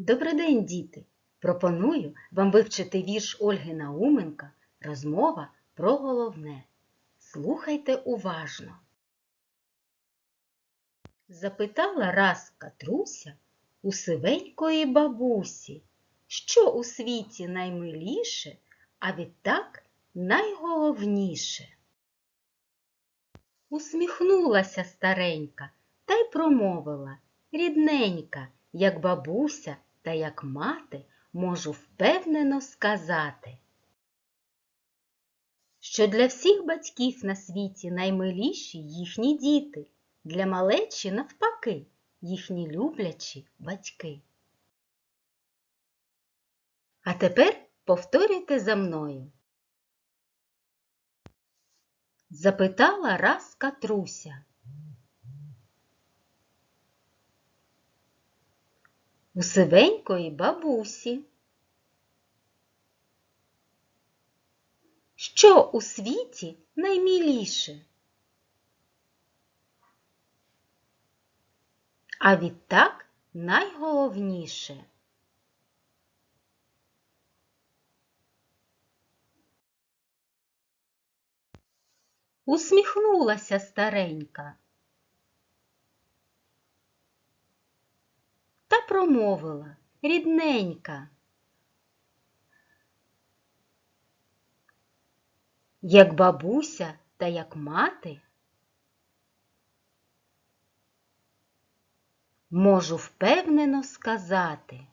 Добрий день, діти! Пропоную вам вивчити вірш Ольги Науменка Розмова про головне. Слухайте уважно. Запитала раз Катруся у сивенької бабусі, що у світі наймиліше, а відтак найголовніше. Усміхнулася старенька та й промовила рідненька, як бабуся та як мати, можу впевнено сказати, що для всіх батьків на світі наймиліші їхні діти, для малечі навпаки, їхні люблячі батьки. А тепер повторюйте за мною. Запитала раз Катруся. У сивенької бабусі. Що у світі найміліше? А відтак найголовніше. Усміхнулася старенька. та промовила рідненька. Як бабуся та як мати, можу впевнено сказати,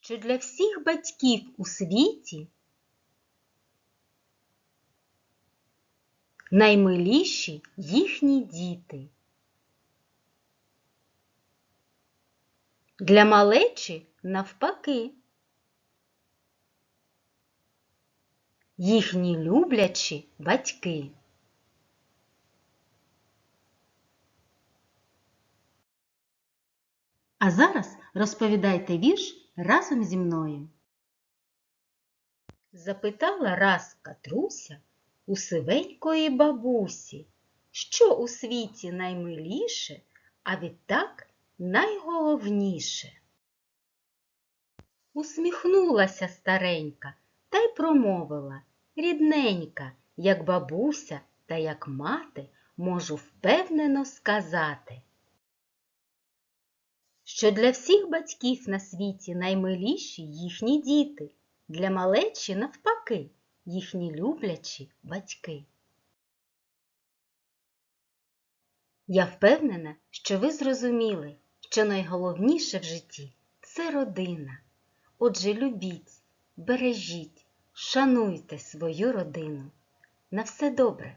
що для всіх батьків у світі наймиліші їхні діти. Для малечі навпаки. Їхні люблячі батьки. А зараз розповідайте вірш разом зі мною. Запитала раз Катруся у сивенької бабусі, що у світі наймиліше, а відтак найголовніше. Усміхнулася старенька та й промовила рідненька, як бабуся та як мати, можу впевнено сказати, що для всіх батьків на світі наймиліші їхні діти, для малечі навпаки їхні люблячі батьки. Я впевнена, що ви зрозуміли, що найголовніше в житті це родина. Отже, любіть, бережіть, шануйте свою родину. На все добре!